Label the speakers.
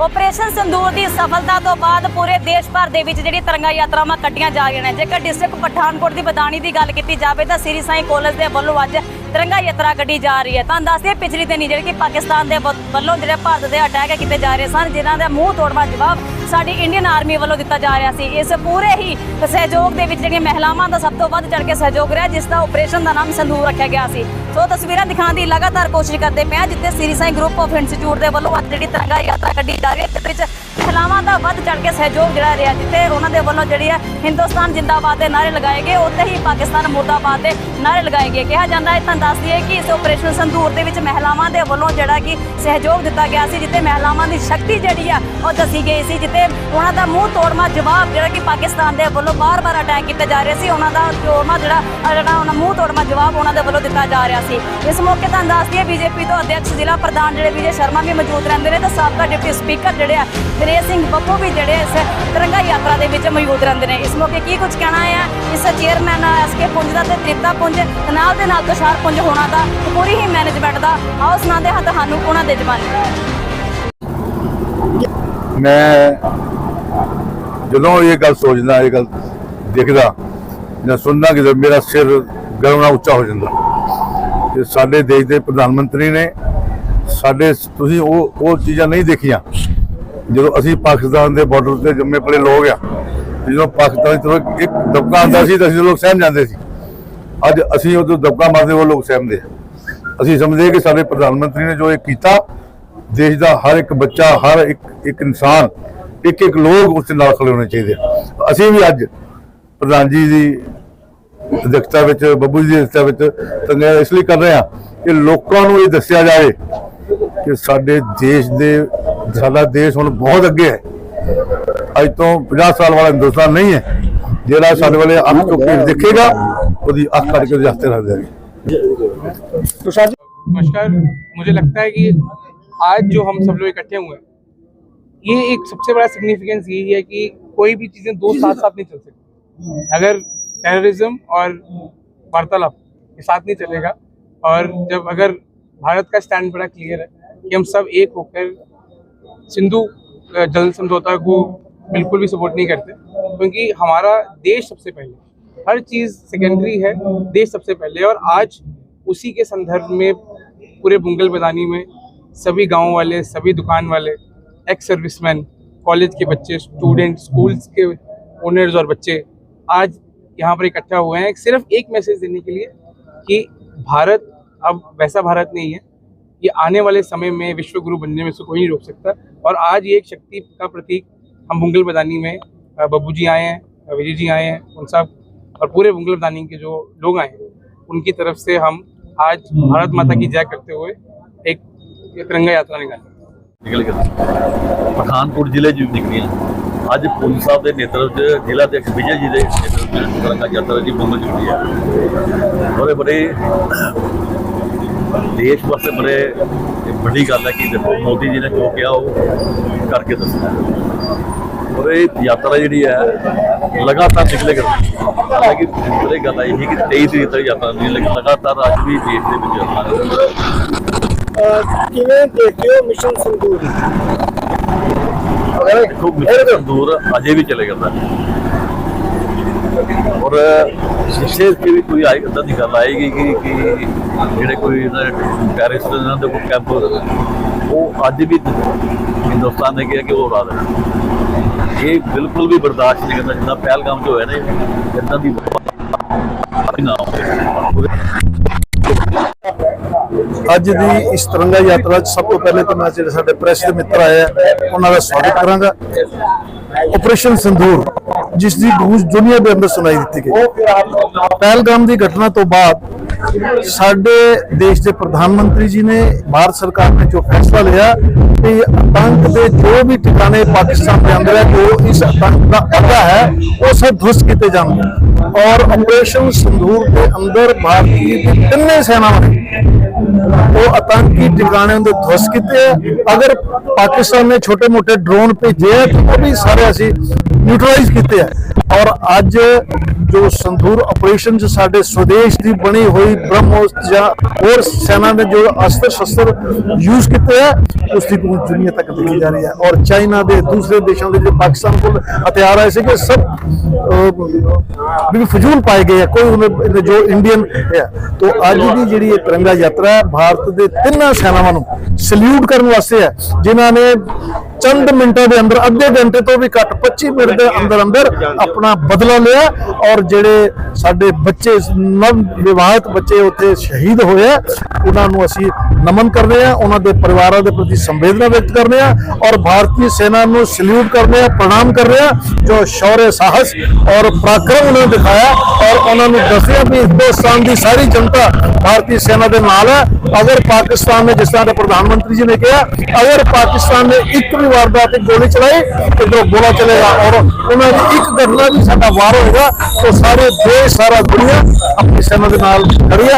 Speaker 1: Operation ਸੰਦੂਰ ਦੀ ਸਫਲਤਾ ਤੋਂ ਬਾਅਦ ਪੂਰੇ ਦੇਸ਼ ਭਰ ਦੇ ਵਿੱਚ ਜਿਹੜੀ ਤਿਰੰਗਾ ਯਾਤਰਾਵਾਂ ਕੱਢੀਆਂ ਜਾ ਰਹੀਆਂ ਨੇ। ਜੇਕਰ ਡਿਸਟ੍ਰਿਕਟ ਪਠਾਨਕੋਟ ਦੀ ਬਦਾਨੀ ਦੀ ਗੱਲ ਕੀਤੀ ਜਾਵੇ ਤਾਂ ਸ੍ਰੀ ਸਾਈ ਕਾਲਜ ਦੇ ਵੱਲੋਂ ਅੱਜ ਤਿਰੰਗਾ ਯਾਤਰਾ ਕੱਢੀ ਜਾ ਰਹੀ ਹੈ। ਤਾਂ ਦੱਸਦੇ ਪਿਛਲੀ ਦਿਨੀ ਜਿਹੜੀ ਕਿ ਪਾਕਿਸਤਾਨ ਦੇ ਵੱਲੋਂ ਜਿਹੜੇ ਭਾਰਤ ਦੇ ਅਟੈਕ ਕੀਤੇ ਜਾ ਰਹੇ ਸਨ, ਜਿਨ੍ਹਾਂ ਦਾ ਮੂੰਹ ਤੋੜਵਾ ਜਵਾਬ ਸਾਡੀ ਇੰਡੀਅਨ ਆਰਮੀ ਵੱਲੋਂ ਦਿੱਤਾ ਜਾ ਰਿਹਾ ਸੀ। ਇਸ ਪੂਰੇ ਹੀ ਸਹਿਯੋਗ ਦੇ ਵਿੱਚ ਜਿਹੜੀਆਂ ਮਹਿਲਾਵਾਂ ਦਾ ਸਭ ਤੋਂ ਵੱਧ ਚੜ ਕੇ ਸਹਿਯੋਗ ਰਿਹਾ, ਜਿਸ ਦਾ ਆਪਰੇਸ਼ਨ ਦਾ ਨਾਮ ਸੰਧੂਰ ਰੱਖਿਆ ਗਿਆ ਸੀ। ਸੋ ਤਸਵੀਰਾਂ ਦਿਖਾਉਣ ਦੀ ਲਗਾਤਾਰ ਕੋਸ਼ਿਸ਼ ਕਰਦੇ ਪਏ ਹਾਂ, ਜਿੱਥੇ Sri Sai group of institute ਦੇ ਵੱਲੋਂ ਅੱਜ ਜਿਹੜੀ ਤਿਰੰਗਾ ਯਾਤਰਾ ਕੱਢੀ ਜਾ ਰਹੀ ਹੈ, ਜਿਸ ਵਿੱਚ ਮਹਿਲਾਵਾਂ ਦਾ ਵੱਧ ਚੜ ਕੇ ਸਹਿਯੋਗ ਜਿਹੜਾ ਰਿਹਾ, ਜਿੱਥੇ ਉਹਨਾਂ ਦੇ ਵੱਲੋਂ ਜਿਹੜੀ ਹੈ ਹਿੰਦੁਸਤਾਨ ਜਿੰਦਾਬਾਦ ਦੇ ਨਾਰੇ ਲਗਾਏ ਗਏ, ਉੱਥੇ ਹੀ ਪਾਕਿਸਤਾਨ ਮੁਰਦਾਬਾਦ ਦੇ ਨਾਰੇ ਲਗਾਏ ਗਏ। ਕਿਹਾ ਜਾਂਦਾ ਹੈ ਤੁਹਾਨੂੰ ਦੱਸ ਦਈਏ ਕਿ ਇਸ ਆਪਰੇਸ਼ਨ ਸੰਧੂਰ ਦੇ ਵਿੱਚ ਮਹਿਲਾਵਾਂ ਦੇ ਵੱਲੋਂ ਜਿਹੜਾ ਕਿ ਸਹਿਯੋਗ ਦਿੱਤਾ ਗਿਆ ਸੀ, ਜਿੱਥੇ ਮਹਿਲਾਵਾਂ ਦੀ ਸ਼ਕਤੀ ਜਿਹੜੀ ਆ ਉਹ ਦੱਸੀ ਗਈ ਸੀ ਜਿੱਥੇ ਉਹਨਾਂ ਦਾ ਮੂੰਹ ਤੋੜਮਾ ਜਵਾਬ ਜਿਹੜਾ ਕਿ ਪਾਕਿਸਤਾਨ ਦੇ ਵੱਲੋਂ ਬਾਰ-ਬਾਰ ਅਟੈਕ ਕੀਤੇ ਜਾ ਰਹੇ ਸੀ। ਉਹਨਾਂ ਦਾ ਤੋੜਮਾ ਜਿਹੜਾ ਜਿਹੜਾ ਉਹਨਾਂ ਮੂੰਹ ਤੋੜਮਾ ਜਵਾਬ ਉਹਨਾਂ ਦੇ ਵੱਲੋਂ ਦਿੱਤਾ ਜਾ ਰਿਹਾ ਸੀ। ਇਸ ਮੌਕੇ ਤਾਂ ਦੱਸ ਦਈਏ, ਬੀਜੇਪੀ ਤੋਂ ਅਧਿਕਸ਼ ਜ਼ਿਲ੍ਹਾ ਪ੍ਰਧਾਨ ਜਿਹੜੇ ਵਿਜੇ ਸ਼ਰਮਾ ਵੀ ਮੌਜੂਦ ਰਹਿੰਦੇ ਨੇ ਤੇ ਸਾਬਕਾ ਡਿਪਟੀ ਸਪੀਕਰ ਜਿਹੜੇ ਆ, ਦਿਨੇਸ਼ ਸਿੰਘ ਬੱਬੂ ਵੀ ਜਿਹੜੇ ਇਸ ਤਿਰੰਗਾ ਯਾਤਰਾ ਦੇ ਵਿੱਚ ਮੌਜੂਦ ਰਹਿੰਦੇ ਨੇ। ਇਸ ਮੌਕੇ ਕੀ ਕੁਝ ਕਹਿਣਾ ਹੈ? ਇਸ ਚੇਅਰਮੈਨ ਐਸਕੇ ਪੁੰਜ ਦਾ ਤੇ ਤ੍ਰਿਪਤਾ ਪੁੰਜ ਨਾਲ ਦੇ ਨਾਲ ਤੁਸ਼ਾਰ ਪੁੰਜ ਹੋਣਾ ਦਾ, ਪੂਰੀ ਹੀ ਮੈਨੇਜਮੈਂਟ ਦਾ ਆਓ ਸੁਣਾਉਂਦੇ ਹਾਂ ਤੁਹਾਨੂੰ ਉਹਨਾਂ ਦੇ ਜਵਾਨੀ।
Speaker 2: ਮੈਂ ਜਦੋਂ ਇਹ ਗੱਲ ਸੋਚਦਾ, ਇਹ ਗੱਲ ਦੇਖਦਾ ਜਾਂ ਸੁਣਦਾ ਕਿ ਮੇਰਾ ਸਿਰ ਗਰਮ ਨਾਲ ਉੱਚਾ ਹੋ ਜਾਂਦਾ। ਕਿ ਸਾਡੇ ਦੇਸ਼ ਦੇ ਪ੍ਰਧਾਨ ਮੰਤਰੀ ਨੇ ਸਾਡੇ ਤੁਸੀਂ ਉਹ ਉਹ ਚੀਜ਼ਾਂ ਨਹੀਂ ਦੇਖੀਆਂ। ਜਦੋਂ ਅਸੀਂ ਪਾਕਿਸਤਾਨ ਦੇ ਬਾਰਡਰ ਤੇ ਜੰਮੇ ਪਲੇ ਲੋਕ ਆ ਜਦੋਂ ਪਾਕਿਸਤਾਨ ਤੋਂ ਇੱਕ ਦਬਕਾ ਆਉਂਦਾ ਸੀ, ਤਾਂ ਅਸੀਂ ਲੋਕ ਸਹਿਮ ਜਾਂਦੇ ਸੀ। ਅੱਜ ਅਸੀਂ ਉਦੋਂ ਦਬਕਾ ਮਾਰਦੇ ਉਹ ਲੋਕ ਸਹਿਮਦੇ ਅਸੀਂ ਸਮਝਦੇ ਕਿ ਸਾਡੇ ਪ੍ਰਧਾਨ ਮੰਤਰੀ ਨੇ ਜੋ ਇਹ ਕੀਤਾ ਦੇਸ਼ ਦਾ ਹਰ ਇੱਕ ਬੱਚਾ ਹਰ ਇੱਕ ਇੱਕ ਇਨਸਾਨ ਇੱਕ ਇੱਕ ਲੋਕ ਉਸ ਦੇ ਨਾਲ ਖੜੇ ਹੋਣੇ ਚਾਹੀਦੇ ਆ। ਅਸੀਂ ਵੀ ਅੱਜ ਪ੍ਰਧਾਨ ਜੀ ਦੀ ਅਧਿਕਤਾ ਵਿੱਚ ਬੱਬੂ ਜੀ ਦੀ ਅਧਿਕਤਾ ਵਿੱਚ ਤੰਗਾ ਇਸ ਲਈ ਕਰ ਰਹੇ ਆ ਕਿ ਲੋਕਾਂ ਨੂੰ ਇਹ ਦੱਸਿਆ ਜਾਵੇ ਕਿ ਸਾਡੇ ਦੇਸ਼ ਦੇ ਸਾਡਾ ਦੇਸ਼ ਹੁਣ ਬਹੁਤ ਅੱਗੇ ਹੈ ਅੱਜ ਤੋਂ 50 ਸਾਲ ਵਾਲਾ ਹਿੰਦੁਸਤਾਨ ਨਹੀਂ ਹੈ ਜਿਹੜਾ ਸਾਡੇ ਵਾਲੇ ਅੱਖ ਤੋਂ ਕੇ ਦੇਖੇਗਾ ਉਹਦੀ ਅੱਖ ਕੱਢ ਕੇ ਉਹਦੇ ਹੱਥੇ ਰੱਖ ਦੇਣਗੇ
Speaker 3: नमस्कार मुझे लगता है कि आज जो हम सब लोग इकट्ठे हुए हैं, ये एक सबसे बड़ा सिग्निफिकेंस यही है कि कोई भी चीज़ें दो साथ साथ नहीं चल सकती। अगर टेररिज्म और वार्तालाप ये साथ नहीं चलेगा, और जब अगर भारत का स्टैंड बड़ा क्लियर है कि हम सब एक होकर सिंधु जल समझौता को बिल्कुल भी सपोर्ट नहीं करते, क्योंकि हमारा देश सबसे पहले हर चीज़ सेकेंडरी है, देश सबसे पहले और आज उसी के संदर्भ में पूरे बुंगल मैदानी में सभी गाँव वाले, सभी दुकान वाले एक्स सर्विसमैन कॉलेज के बच्चे स्टूडेंट स्कूल्स के ओनर्स और बच्चे, आज यहाँ पर इकट्ठा हुए हैं। सिर्फ़ एक मैसेज देने के लिए कि भारत अब वैसा भारत नहीं है। ये आने वाले समय में विश्व गुरु बनने में से कोई नहीं रोक सकता। और आज ये एक शक्ति का प्रतीक हम बुंगल मैदानी में बब्बू जी आए हैं विजय जी आए हैं, उन सब और पूरे बुंगल मैदानी के जो लोग आए हैं, उनकी तरफ़ से हम आज भारत माता की जय करते हुए ਇਹ ਤਿਰੰਗਾ ਯਾਤਰਾ ਨਿਕਾਲੀ
Speaker 4: ਨਿਕਲ ਗਏ ਪਠਾਨਕੋਟ ਜ਼ਿਲ੍ਹੇ ਜੀ ਨਿਕਲੀ ਅੱਜ ਪੁਲਿਸ ਸਾਹਿਬ ਦੇ ਨੇਤਰਤਵ 'ਚ ਜ਼ਿਲ੍ਹਾ ਦੇ ਵਿਜੇ ਜੀ ਦੇ ਨੇਤਰਤਵ ਯਾਤਰਾ ਜੀ ਮੁੰਬਈ ਜੁੜੀ ਹੈ ਉਹਦੇ ਬੜੇ ਦੇਸ਼ ਵਾਸਤੇ ਬੜੇ ਵੱਡੀ ਗੱਲ ਹੈ ਕਿ ਦੇਖੋ, ਮੋਦੀ ਜੀ ਨੇ ਜੋ ਕਿਹਾ ਉਹ ਕਰਕੇ ਦੱਸਿਆ। ਔਰ ਇਹ ਯਾਤਰਾ ਜਿਹੜੀ ਹੈ, ਲਗਾਤਾਰ ਨਿਕਲੇ ਕਰਦੀ ਹਾਲਾਂਕਿ ਇਹ ਗੱਲ ਆਈ ਹੈ ਕਿ 23 ਤਰੀਕ ਤੱਕ ਯਾਤਰਾ ਨਹੀਂ, ਲੇਕਿਨ ਲਗਾਤਾਰ ਅੱਜ ਵੀ ਦੇਸ਼ ਦੇ ਵਿੱਚ ਯਾਤਰਾ।
Speaker 5: ਕਿਵੇਂ ਦੇਖਦੇ ਹੋ ਮਿਸ਼ਨ ਸੰਦੂਰ?
Speaker 4: ਦੇਖੋ ਮਿਸ਼ਨ ਦੂਰ ਅਜੇ ਵੀ ਚੱਲੇ ਕਰਦਾ ਔਰ ਜਿਸੇ ਕਿ ਵੀ ਕੋਈ ਆਈ ਇਦਾਂ ਦੀ ਗੱਲ ਆਏਗੀ ਕਿ ਕਿ ਜਿਹੜੇ ਕੋਈ ਦੇ ਨਾਲ ਦੇ ਕੋਈ ਕੈਂਪ ਉਹ ਅੱਜ ਵੀ ਹਿੰਦੁਸਤਾਨ ਨੇ ਕਿਹਾ ਕਿ ਉਹ ਉਡਾ ਦੇਣਾ। ਇਹ ਬਿਲਕੁਲ ਵੀ ਬਰਦਾਸ਼ਤ ਨਹੀਂ ਕਰਦਾ ਜਿੱਦਾਂ ਪਹਿਲਗਾਮ 'ਚ ਹੋਇਆ ਨਾ ਇਦਾਂ ਦੀ ਨਾ ਹੋਵੇ
Speaker 5: ਅੱਜ ਦੀ ਇਸ ਤਿਰੰਗਾ ਯਾਤਰਾ 'ਚ ਸਭ ਤੋਂ ਪਹਿਲੇ ਤਾਂ ਮੈਂ ਜਿਹੜੇ ਸਾਡੇ ਪ੍ਰੈਸ ਦੇ ਮਿੱਤਰ ਆਏ ਆ, ਉਹਨਾਂ ਦਾ ਸਵਾਗਤ ਕਰਾਂਗਾ। ਆਪਰੇਸ਼ਨ ਸੰਧੂਰ ਜਿਸ ਦੀ ਗੂੰਜ ਦੁਨੀਆ ਦੇ ਅੰਦਰ ਸੁਣਾਈ ਦਿੱਤੀ ਗਈ। ਪਹਿਲਗਾਮ ਦੀ ਘਟਨਾ ਤੋਂ ਬਾਅਦ ਸਾਡੇ ਦੇਸ਼ ਦੇ ਪ੍ਰਧਾਨ ਮੰਤਰੀ ਜੀ ਨੇ ਭਾਰਤ ਸਰਕਾਰ ਨੇ ਜੋ ਫੈਸਲਾ ਲਿਆ ਕਿ ਆਤੰਕ ਦੇ ਜੋ ਵੀ ਟਿਕਾਣੇ ਪਾਕਿਸਤਾਨ ਦੇ ਅੰਦਰ ਹੈ, ਜੋ ਇਸ ਆਤੰਕ ਦਾ ਅੱਡਾ ਹੈ, ਉਹ ਸਭ ਧੁਸਤ ਕੀਤੇ ਜਾਣਗੇ। ਔਰ ਆਪਰੇਸ਼ਨ ਸੰਧੂਰ ਦੇ ਅੰਦਰ ਭਾਰਤੀ ਦੀ ਤਿੰਨੇ ਸੈਨਾਵਾਂ ਨੇ ਉਹ ਆਤੰਕੀ ਟਿਕਾਣਿਆਂ ਦੇ ਧੁਸ ਕੀਤੇ ਆ। ਅਗਰ ਪਾਕਿਸਤਾਨ ਨੇ ਛੋਟੇ-ਮੋਟੇ ਡਰੋਨ ਭੇਜੇ ਤਾਂ ਉਹ ਵੀ ਸਾਰੇ ਅਸੀਂ ਨਿਊਟਰਲਾਈਜ਼ ਕੀਤੇ ਆ ਔਰ ਅੱਜ ਜੋ ਸੰਧੂਰ ਆਪਰੇਸ਼ਨ ਚ ਸਾਡੇ ਸਵਦੇਸ਼ ਦੀ ਬਣੀ ਹੋਈ ਬ੍ਰਹਮੋਸ ਜਾਂ ਹੋਰ ਸੈਨਾ ਨੇ ਜੋ ਅਸਤਰ ਸ਼ਸਤਰ ਯੂਜ਼ ਕੀਤੇ ਹੈ ਉਸ ਦੀ ਪੂਰੀ ਦੁਨੀਆ ਤੱਕ ਦੇਖੀ ਜਾ ਰਹੀ ਹੈ ਔਰ ਚਾਈਨਾ ਦੇ ਦੂਸਰੇ ਦੇਸ਼ਾਂ ਦੇ ਜੋ ਪਾਕਿਸਤਾਨ ਕੋਲ ਹਥਿਆਰ ਆਏ ਸੀਗੇ, ਸਭ ਪਾਏ ਗਏ ਆ ਕੋਈ ਉਹਨੇ ਇਹਨੇ ਜੋ ਇੰਡੀਅਨ ਹੈ ਤੋਂ ਅੱਜ ਦੀ ਜਿਹੜੀ ਇਹ ਤਿਰੰਗਾ ਯਾਤਰਾ ਭਾਰਤ ਦੇ ਤਿੰਨਾਂ ਸੈਨਾਵਾਂ ਨੂੰ ਸਲੂਟ ਕਰਨ ਵਾਸਤੇ ਹੈ ਜਿਨ੍ਹਾਂ ਨੇ ਚੰਦ ਮਿੰਟਾਂ ਦੇ ਅੰਦਰ ਅੱਧੇ ਘੰਟੇ ਤੋਂ ਵੀ ਘੱਟ 25 ਮਿੰਟ ਦੇ ਅੰਦਰ ਅੰਦਰ ਆਪਣਾ ਬਦਲਾ ਲਿਆ ਔਰ ਜਿਹੜੇ ਸਾਡੇ ਬੱਚੇ ਨਵ ਵਿਵਾਹਿਤ ਬੱਚੇ ਉੱਥੇ ਸ਼ਹੀਦ ਹੋਏ ਉਹਨਾਂ ਨੂੰ ਅਸੀਂ ਨਮਨ ਕਰਦੇ ਆ ਉਹਨਾਂ ਦੇ ਪਰਿਵਾਰਾਂ ਦੇ ਪ੍ਰਤੀ ਸੰਵੇਦਨਾ ਵਿਅਕਤ ਕਰਦੇ ਆ ਔਰ ਭਾਰਤੀ ਸੈਨਾ ਨੂੰ ਸਲੂਟ ਕਰਦੇ ਆ ਪ੍ਰਣਾਮ ਕਰਦੇ ਆ ਜੋ ਸ਼ੌर्य ਸਾਹਸ ਔਰ ਪਰਾਕਰਮ ਉਹਨਾਂ ਨੇ ਦਿਖਾਇਆ ਔਰ ਉਹਨਾਂ ਨੂੰ ਦੱਸਿਆ ਵੀ ਹਿੰਦੁਸਤਾਨ ਦੀ ਸਾਰੀ ਜਨਤਾ ਭਾਰਤੀ ਸੈਨਾ ਦੇ ਨਾਲ। ਹੈ ਅਗਰ ਪਾਕਿਸਤਾਨ ਨੇ ਜਿਸ ਤਰ੍ਹਾਂ ਦੇ ਪ੍ਰਧਾਨ ਮੰਤਰੀ ਜੀ ਨੇ ਕਿਹਾ, ਅਗਰ ਪਾਕਿਸਤਾਨ ਨੇ ਇੱਕ ਵੀ ਵਾਰਦਾਤ ਤੇ ਗੋਲੀ ਚਲਾਈ ਇਧਰੋਂ ਗੋਲਾ ਚਲੇਗਾ ਔਰ ਉਹਨਾਂ ਦੀ ਇੱਕ ਘਟਨਾ ਵੀ ਸਾਡਾ ਵਾਰ ਹੋਏਗਾ, ਤਾਂ ਸਾਰੇ ਦੇਸ਼, ਸਾਰਾ ਦੁਨੀਆ ਆਪਣੀ ਸੈਨਾ ਦੇ ਨਾਲ ਖੜੀ